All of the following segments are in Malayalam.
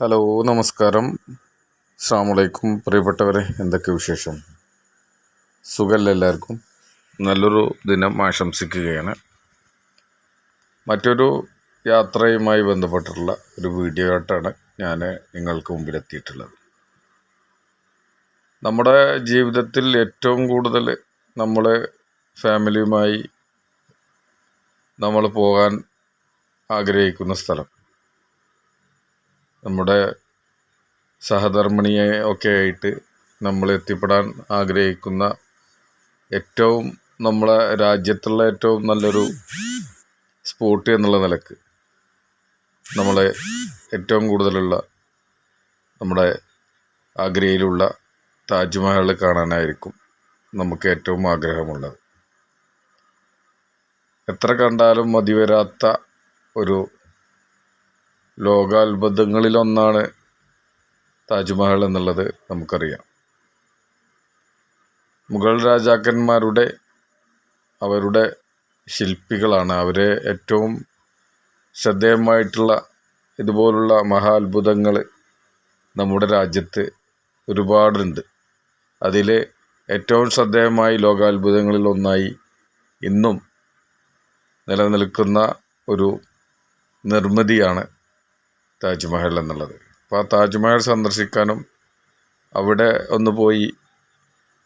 ഹലോ നമസ്കാരം. അസ്സാമലൈക്കും പ്രിയപ്പെട്ടവരെ എന്തൊക്കെ വിശേഷം? സുഖമല്ല എല്ലാവർക്കും? നല്ലൊരു ദിനം ആശംസിക്കുകയാണ്. മറ്റൊരു യാത്രയുമായി ബന്ധപ്പെട്ടുള്ള ഒരു വീഡിയോ ആയിട്ടാണ് ഞാൻ നിങ്ങൾക്ക് മുമ്പിലെത്തിയിട്ടുള്ളത്. നമ്മുടെ ജീവിതത്തിൽ ഏറ്റവും കൂടുതൽ നമ്മൾ ഫാമിലിയുമായി നമ്മൾ പോകാൻ ആഗ്രഹിക്കുന്ന സ്ഥലം നമ്മുടെ സഹധർമ്മിണിയെ ഒക്കെ ആയിട്ട് നമ്മൾ എത്തിപ്പെടാൻ ആഗ്രഹിക്കുന്ന ഏറ്റവും നമ്മളെ രാജ്യത്തുള്ള ഏറ്റവും നല്ലൊരു സ്പോട്ട് എന്നുള്ള നിലയ്ക്ക് നമ്മളെ ഏറ്റവും കൂടുതലുള്ള നമ്മുടെ ആഗ്രയിലുള്ള താജ്മഹൽ കാണാനായിരിക്കും നമുക്ക് ഏറ്റവും ആഗ്രഹമുള്ളത്. എത്ര കണ്ടാലും മതിവരാത്ത ഒരു ലോകാത്ഭുതങ്ങളിലൊന്നാണ് താജ്മഹൽ എന്നുള്ളത് നമുക്കറിയാം. മുഗൾ രാജാക്കന്മാരുടെ അവരുടെ ശില്പികളാണ്. അവരെ ഏറ്റവും ശ്രദ്ധേയമായിട്ടുള്ള ഇതുപോലുള്ള മഹാത്ഭുതങ്ങൾ നമ്മുടെ രാജ്യത്ത് ഒരുപാടുണ്ട്. അതിൽ ഏറ്റവും ശ്രദ്ധേയമായി ലോകാത്ഭുതങ്ങളിൽ ഒന്നായി ഇന്നും നിലനിൽക്കുന്ന ഒരു നിർമ്മിതിയാണ് താജ്മഹൽ എന്നുള്ളത്. അപ്പോൾ ആ താജ്മഹൽ സന്ദർശിക്കാനും അവിടെ ഒന്ന് പോയി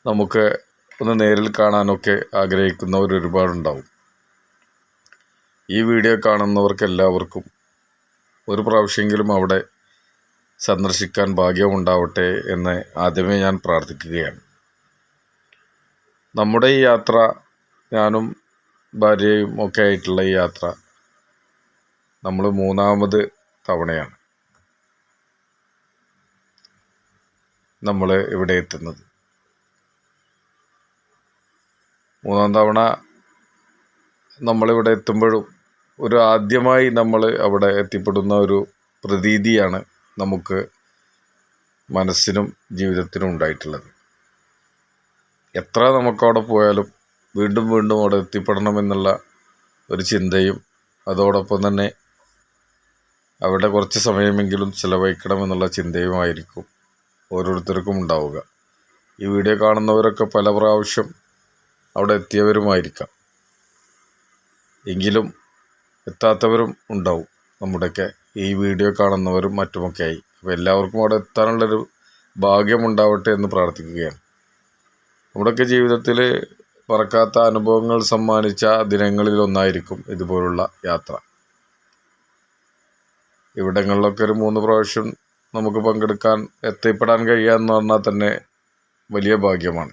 നമുക്ക് ഒന്ന് നേരിൽ കാണാനൊക്കെ ആഗ്രഹിക്കുന്നവർ ഒരുപാടുണ്ടാവും. ഈ വീഡിയോ കാണുന്നവർക്ക് എല്ലാവർക്കും ഒരു പ്രാവശ്യമെങ്കിലും അവിടെ സന്ദർശിക്കാൻ ഭാഗ്യമുണ്ടാവട്ടെ എന്ന് ആദ്യമേ ഞാൻ പ്രാർത്ഥിക്കുകയാണ്. നമ്മുടെ ഈ യാത്ര ഞാനും ഭാര്യയും ഒക്കെ ആയിട്ടുള്ള ഈ യാത്ര നമ്മൾ മൂന്നാമത് തവണയാണ് നമ്മൾ ഇവിടെ എത്തുന്നത്. മൂന്നാം തവണ നമ്മളിവിടെ എത്തുമ്പോഴും ഒരു ആദ്യമായി നമ്മൾ അവിടെ എത്തിപ്പെടുന്ന ഒരു പ്രതീതിയാണ് നമുക്ക് മനസ്സിനും ജീവിതത്തിനും ഉണ്ടായിട്ടുള്ളത്. എത്ര നമുക്കവിടെ പോയാലും വീണ്ടും വീണ്ടും അവിടെ എത്തിപ്പെടണമെന്നുള്ള ഒരു ചിന്തയും അതോടൊപ്പം തന്നെ അവിടെ കുറച്ച് സമയമെങ്കിലും ചിലവഴിക്കണമെന്നുള്ള ചിന്തയുമായിരിക്കും ഓരോരുത്തർക്കും ഉണ്ടാവുക. ഈ വീഡിയോ കാണുന്നവരൊക്കെ പല പ്രാവശ്യം അവിടെ എത്തിയവരുമായിരിക്കാം. എങ്കിലും എത്താത്തവരും ഉണ്ടാവും. നമ്മുടെയൊക്കെ ഈ വീഡിയോ കാണുന്നവരും മറ്റുമൊക്കെയായി. അപ്പോൾ എല്ലാവർക്കും അവിടെ എത്താനുള്ളൊരു ഭാഗ്യമുണ്ടാവട്ടെ എന്ന് പ്രാർത്ഥിക്കുകയാണ്. നമ്മുടെയൊക്കെ ജീവിതത്തിൽ മറക്കാത്ത അനുഭവങ്ങൾ സമ്മാനിച്ച ദിനങ്ങളിലൊന്നായിരിക്കും ഇതുപോലുള്ള യാത്ര. ഇവിടങ്ങളിലൊക്കെ ഒരു മൂന്ന് പ്രാവശ്യം നമുക്ക് പങ്കെടുക്കാൻ എത്തിപ്പെടാൻ കഴിയുക എന്ന് പറഞ്ഞാൽ തന്നെ വലിയ ഭാഗ്യമാണ്.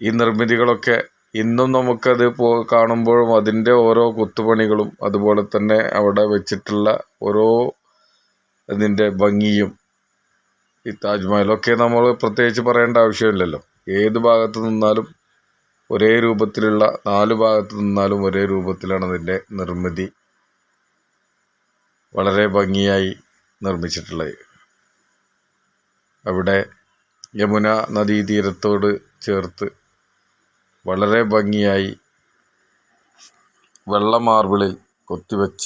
ഈ നിർമ്മിതികളൊക്കെ ഇന്നും നമുക്കത് പോ കാണുമ്പോഴും അതിന്റെ ഓരോ കൊത്തുപണികളും അതുപോലെ തന്നെ അവിടെ വെച്ചിട്ടുള്ള ഓരോ അതിന്റെ ഭംഗിയും ഈ താജ്മഹലൊക്കെ നമ്മൾ പ്രത്യേകിച്ച് പറയേണ്ട ആവശ്യമില്ലല്ലോ. ഏത് ഭാഗത്ത് നിന്നാലും ഒരേ രൂപത്തിലുള്ള നാല് ഭാഗത്ത് നിന്നാലും ഒരേ രൂപത്തിലാണ് അതിന്റെ നിർമ്മിതി വളരെ ഭംഗിയായി നിർമ്മിച്ചിട്ടുള്ളത്. അവിടെ യമുന നദീതീരത്തോട് ചേർത്ത് വളരെ ഭംഗിയായി വെള്ള മാർബിളിൽ കൊത്തിവെച്ച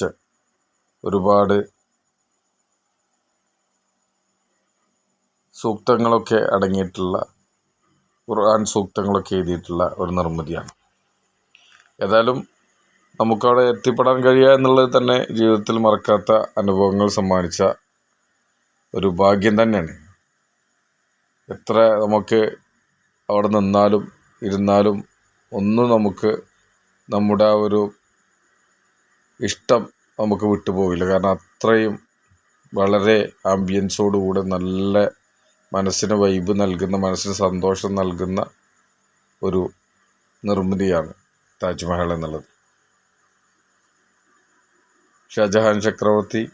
ഒരുപാട് സൂക്തങ്ങളൊക്കെ അടങ്ങിയിട്ടുള്ള ഖുർആൻ സൂക്തങ്ങളൊക്കെ എഴുതിയിട്ടുള്ള ഒരു നിർമ്മിതിയാണ്. ഏതായാലും നമുക്കവിടെ എത്തിപ്പെടാൻ കഴിയുക എന്നുള്ളത് തന്നെ ജീവിതത്തിൽ മറക്കാത്ത അനുഭവങ്ങൾ സമ്മാനിച്ച ഒരു ഭാഗ്യം തന്നെയാണ്. എത്ര നമുക്ക് അവിടെ നിന്നാലും ഇരുന്നാലും ഒന്നും നമുക്ക് നമ്മുടെ ആ ഒരു ഇഷ്ടം നമുക്ക് വിട്ടുപോകില്ല. കാരണം അത്രയും വളരെ ആംബിയൻസോടുകൂടെ നല്ല മനസ്സിന് വൈബ് നൽകുന്ന മനസ്സിന് സന്തോഷം നൽകുന്ന ഒരു നിർമ്മിതിയാണ് താജ്മഹൽ എന്നുള്ളത്. ഷാജഹാൻ ചക്രവർത്തി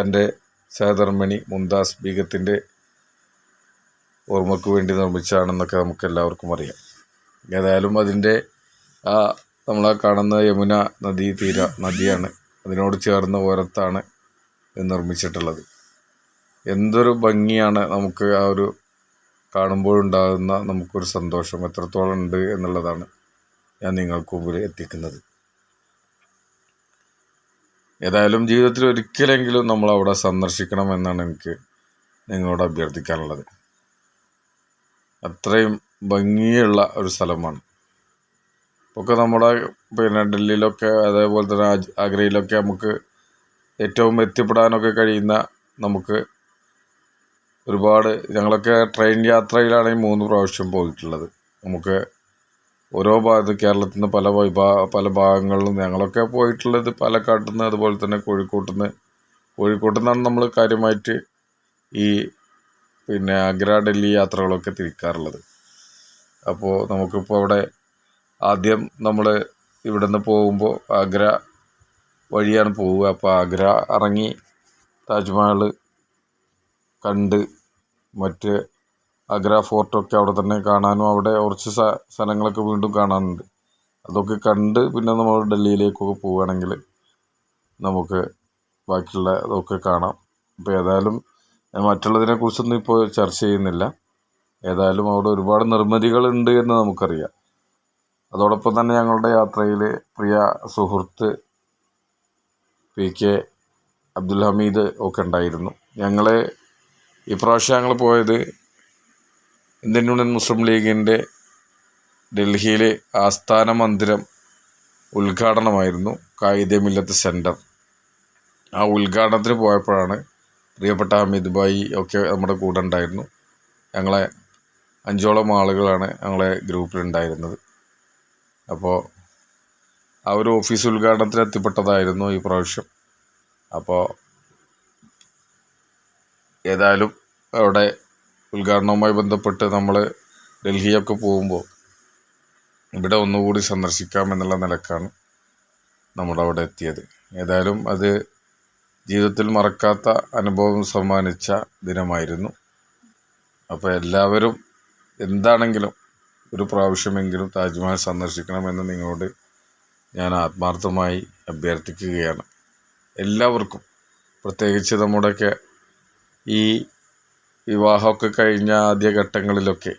തന്റെ സഹധർമ്മിണി മുംതാസ് ബീഗത്തിന്റെ ഓർമ്മയ്ക്ക് വേണ്ടി നിർമ്മിച്ചതാണെന്നൊക്കെ നമുക്ക് എല്ലാവർക്കും അറിയാം. ഏതായാലും അതിന്റെ ആ നമ്മളെ കാണുന്ന യമുന നദീ തീര നദിയാണ്. അതിനോട് ചേർന്ന ഓരത്താണ് ഇത് നിർമ്മിച്ചിട്ടുള്ളത്. എന്തൊരു ഭംഗിയാണ് നമുക്ക് ആ ഒരു കാണുമ്പോഴുണ്ടാകുന്ന നമുക്കൊരു സന്തോഷം. എത്രത്തോളം ഉണ്ട് എന്നുള്ളതാണ് ഞാൻ നിങ്ങൾക്ക് മുമ്പിൽ എത്തിക്കുന്നത്. ഏതായാലും ജീവിതത്തിൽ ഒരിക്കലെങ്കിലും നമ്മൾ അവിടെ സന്ദർശിക്കണം എന്നാണ് എനിക്ക് നിങ്ങളോട് അഭ്യർത്ഥിക്കാനുള്ളത്. അത്രയും ഭംഗിയുള്ള ഒരു സ്ഥലമാണ്. ഒക്കെ നമ്മുടെ പിന്നെ ഡൽഹിയിലൊക്കെ അതേപോലെ തന്നെ ആഗ്രയിലൊക്കെ നമുക്ക് ഏറ്റവും എത്തിപ്പെടാനൊക്കെ കഴിയുന്ന നമുക്ക് ഒരുപാട് ഞങ്ങളൊക്കെ ട്രെയിൻ യാത്രയിലാണ് മൂന്ന് പ്രാവശ്യം പോയിട്ടുള്ളത്. നമുക്ക് ഓരോ ഭാഗത്ത് കേരളത്തിൽ നിന്ന് പല വിഭാ പല ഭാഗങ്ങളിലും ഞങ്ങളൊക്കെ പോയിട്ടുള്ളത് പാലക്കാട്ടിൽ നിന്ന് അതുപോലെ തന്നെ കോഴിക്കോട്ടിൽ നിന്ന് കോഴിക്കോട്ടിൽ നിന്നാണ് നമ്മൾ കാര്യമായിട്ട് ഈ പിന്നെ ആഗ്ര ഡൽഹി യാത്രകളൊക്കെ തിരിക്കാറുള്ളത്. അപ്പോൾ നമുക്കിപ്പോൾ അവിടെ ആദ്യം നമ്മൾ ഇവിടെ നിന്ന് പോകുമ്പോൾ ആഗ്ര വഴിയാണ് പോവുക. അപ്പോൾ ആഗ്ര ഇറങ്ങി താജ്മഹൽ കണ്ട് മറ്റ് ആഗ്ര ഫോർട്ടൊക്കെ അവിടെ തന്നെ കാണാനും അവിടെ കുറച്ച് സ്ഥലങ്ങളൊക്കെ വീണ്ടും കാണാനുണ്ട്. അതൊക്കെ കണ്ട് പിന്നെ നമ്മൾ ഡൽഹിയിലേക്കൊക്കെ പോവുകയാണെങ്കിൽ നമുക്ക് ബാക്കിയുള്ള ഇതൊക്കെ കാണാം. അപ്പോൾ ഏതായാലും ഞാൻ മറ്റുള്ളതിനെ കുറിച്ചൊന്നും ഇപ്പോൾ ചർച്ച ചെയ്യുന്നില്ല. ഏതായാലും അവിടെ ഒരുപാട് നിർമ്മിതികളുണ്ട് എന്ന് നമുക്കറിയാം. അതോടൊപ്പം തന്നെ ഞങ്ങളുടെ യാത്രയിൽ പ്രിയ സുഹൃത്ത് പി കെ അബ്ദുൽ ഹമീദ് ഒക്കെ ഉണ്ടായിരുന്നു. ഞങ്ങൾ ഇപ്രാവശ്യം ഞങ്ങൾ പോയത് ഇന്ത്യൻ യൂണിയൻ മുസ്ലിം ലീഗിന്റെ ഡൽഹിയിലെ ആസ്ഥാന മന്ദിരം ഉദ്ഘാടനമായിരുന്നു കായിദെ മില്ലത്ത് സെന്റർ ആ ഉദ്ഘാടനത്തിന് പോയപ്പോഴാണ് പ്രിയപ്പെട്ട ഹമീദ് ഭായി ഒക്കെ നമ്മുടെ കൂടെ ഉണ്ടായിരുന്നു. ഞങ്ങളെ അഞ്ചോളം ആളുകളാണ് ഞങ്ങളെ ഗ്രൂപ്പിലുണ്ടായിരുന്നത് അപ്പോൾ ആ ഒരു ഓഫീസ് ഉദ്ഘാടനത്തിന് എത്തിപ്പെട്ടതായിരുന്നു ഈ പ്രാവശ്യം. അപ്പോൾ ഏതായാലും അവിടെ ഉദ്ഘാടനവുമായി ബന്ധപ്പെട്ട് നമ്മൾ ഡൽഹിയൊക്കെ പോകുമ്പോൾ ഇവിടെ ഒന്നുകൂടി സന്ദർശിക്കാം എന്നുള്ള നിലക്കാണ് നമ്മൾ അവിടെ എത്തിയത്. ഏതായാലും അത് ജീവിതത്തിൽ മറക്കാത്ത അനുഭവം സമ്മാനിച്ച ദിനമായിരുന്നു. അപ്പോൾ എല്ലാവരും എന്താണെങ്കിലും ഒരു പ്രാവശ്യമെങ്കിലും താജ്മഹൽ സന്ദർശിക്കണമെന്ന് നിങ്ങളോട് ഞാൻ ആത്മാർത്ഥമായി അഭ്യർത്ഥിക്കുകയാണ്. എല്ലാവർക്കും പ്രത്യേകിച്ച് നമ്മുടെയൊക്കെ ഈ വിവാഹമൊക്കെ കഴിഞ്ഞ ആദ്യ ഘട്ടങ്ങളിലൊക്കെ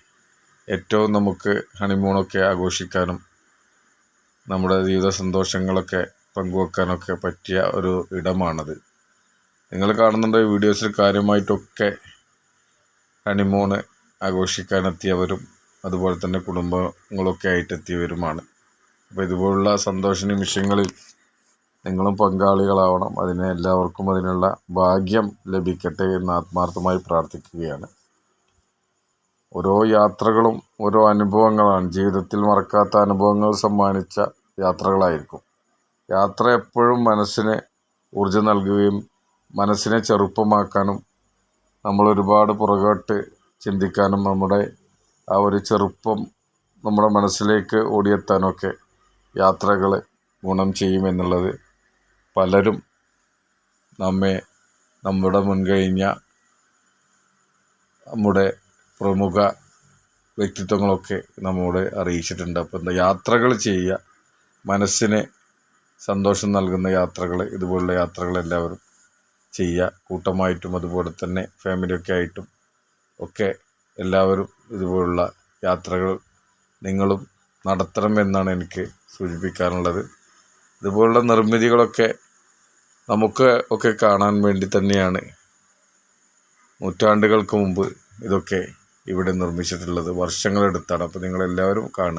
ഏറ്റവും നമുക്ക് ഹണിമൂണൊക്കെ ആഘോഷിക്കാനും നമ്മുടെ ജീവിത സന്തോഷങ്ങളൊക്കെ പങ്കുവെക്കാനൊക്കെ പറ്റിയ ഒരു ഇടമാണത്. നിങ്ങൾ കാണുന്നുണ്ട് വീഡിയോസിൽ കാര്യമായിട്ടൊക്കെ ഹണിമൂണ് ആഘോഷിക്കാനെത്തിയവരും അതുപോലെ തന്നെ കുടുംബങ്ങളൊക്കെ ആയിട്ടെത്തിയവരുമാണ്. അപ്പോൾ ഇതുപോലുള്ള സന്തോഷ നിമിഷങ്ങളിൽ നിങ്ങളും പങ്കാളികളാവണം. അതിന് എല്ലാവർക്കും അതിനുള്ള ഭാഗ്യം ലഭിക്കട്ടെ എന്ന് ആത്മാർത്ഥമായി പ്രാർത്ഥിക്കുകയാണ്. ഓരോ യാത്രകളും ഓരോ അനുഭവങ്ങളാണ്. ജീവിതത്തിൽ മറക്കാത്ത അനുഭവങ്ങൾ സമ്മാനിച്ച യാത്രകളായിരിക്കും. യാത്ര എപ്പോഴും മനസ്സിന് ഊർജം നൽകുകയും മനസ്സിനെ ചെറുപ്പമാക്കാനും നമ്മൾ ഒരുപാട് പുറകോട്ട് ചിന്തിക്കാനും നമ്മുടെ ആ ഒരു ചെറുപ്പം നമ്മുടെ മനസ്സിലേക്ക് ഓടിയെത്താനൊക്കെ യാത്രകൾ ഗുണം ചെയ്യുമെന്നുള്ളത് പലരും നമ്മെ നമ്മുടെ മുൻകഴിഞ്ഞ നമ്മുടെ പ്രമുഖ വ്യക്തിത്വങ്ങളൊക്കെ നമ്മോട് അറിയിച്ചിട്ടുണ്ട്. എന്താ യാത്രകൾ ചെയ്യുക. മനസ്സിന് സന്തോഷം നൽകുന്ന യാത്രകൾ ഇതുപോലുള്ള യാത്രകൾ എല്ലാവരും ചെയ്യുക. കൂട്ടമായിട്ടും അതുപോലെ തന്നെ ഫാമിലിയൊക്കെ ആയിട്ടും ഒക്കെ എല്ലാവരും ഇതുപോലുള്ള യാത്രകൾ നിങ്ങളും നടത്തണമെന്നാണ് എനിക്ക് സൂചിപ്പിക്കാനുള്ളത്. ഇതുപോലുള്ള നിർമ്മിതികളൊക്കെ നമുക്ക് ഒക്കെ കാണാൻ വേണ്ടി തന്നെയാണ്. നൂറ്റാണ്ടുകൾക്ക് മുമ്പ് ഇതൊക്കെ ഇവിടെ നിർമ്മിച്ചിട്ടുള്ളത്. വർഷങ്ങളെടുത്താണ്. അപ്പോൾ നിങ്ങളെല്ലാവരും കാണുക.